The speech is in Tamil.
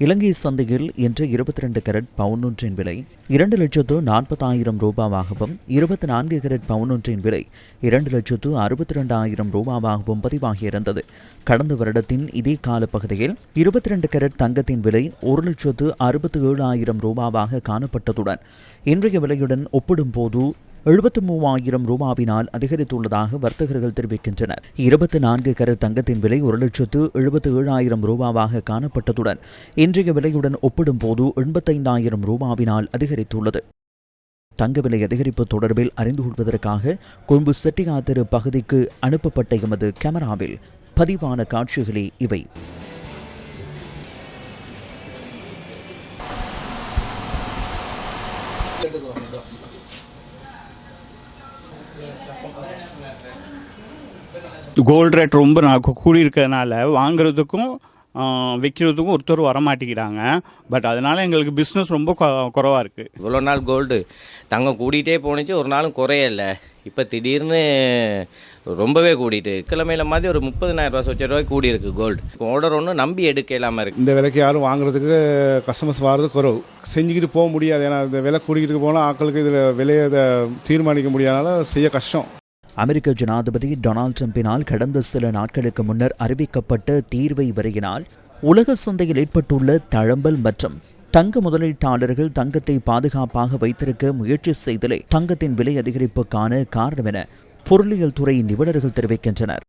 இலங்கை சந்தையில் இன்று இருபத்தி ரெண்டு கரட் பவுன் ஒன்றின் விலை இரண்டு லட்சத்து நாற்பத்தாயிரம் ரூபாவாகவும் இருபத்தி நான்கு கரட் பவுன் ஒன்றின் விலை இரண்டு லட்சத்து அறுபத்தி ரெண்டாயிரம் ரூபாவாகவும் பதிவாகியிருந்தது. கடந்த வருடத்தின் இதே காலப்பகுதியில் இருபத்தி ரெண்டு கரட் தங்கத்தின் விலை ஒரு லட்சத்து அறுபத்தி ஏழாயிரம் ரூபாவாக காணப்பட்டதுடன் இன்றைய விலையுடன் ஒப்பிடும்போது எழுபத்து மூவாயிரம் ரூபாவினால் அதிகரித்துள்ளதாக வர்த்தகர்கள் தெரிவிக்கின்றனர். இருபத்தி நான்கு கரட் தங்கத்தின் விலை ஒரு லட்சத்து எழுபத்து ஏழாயிரம் ரூபாவாக காணப்பட்டதுடன் இன்றைய விலையுடன் ஒப்பிடும்போது எண்பத்தைந்தாயிரம் ரூபாவினால் அதிகரித்துள்ளது. தங்க விலை அதிகரிப்பு தொடர்பில் அறிந்து கொள்வதற்காக கொழும்பு செட்டியாத்திரு பகுதிக்கு அனுப்பப்பட்ட எமது கேமராவில் பதிவான காட்சிகளே இவை. கோல்டு ரேட் ரொம்ப நான் கூடி இருக்கிறதுனால வாங்குறதுக்கும் விற்கிறதுக்கும் ஒருத்தர் வர மாட்டேங்கிறாங்க பட் அதனால எங்களுக்கு பிஸ்னஸ் ரொம்ப குறவாக இருக்குது இவ்வளோ நாள் கோல்டு தங்கம் கூடிட்டே போணுச்சு. ஒரு நாளும் குறையல. இப்போ திடீர்னு ரொம்பவே கூடிட்டு. கிழமையில மாதிரி ஒரு முப்பதினாயிரம் ரூபா சொச்ச ரூபாய் கூடி இருக்கு கோல்டு ஆர்டர் ஒன்றும் நம்பி எடுக்க இல்லாமல் இருக்கு. இந்த விலைக்கு யாரும் வாங்குறதுக்கு கஸ்டமர்ஸ் வர்றது குறவு. செஞ்சுக்கிட்டு போக முடியாது. ஏன்னா இந்த விலை கூடிக்கிட்டு போனால் ஆட்களுக்கு இதில் விலையை இதை தீர்மானிக்க முடியாதனால செய்ய கஷ்டம். அமெரிக்க ஜனாதிபதி டொனால்ட் ட்ரம்பினால் கடந்த சில நாட்களுக்கு முன்னர் அறிவிக்கப்பட்ட தீர்வை வரையினால் உலக சந்தையில் ஏற்பட்டுள்ள தழம்பல் மற்றும் தங்க முதலீட்டாளர்கள் தங்கத்தை பாதுகாப்பாக வைத்திருக்க முயற்சி செய்தலே தங்கத்தின் விலை அதிகரிப்புக்கான காரணம் என பொருளியல் துறை நிபுணர்கள் தெரிவிக்கின்றனர்.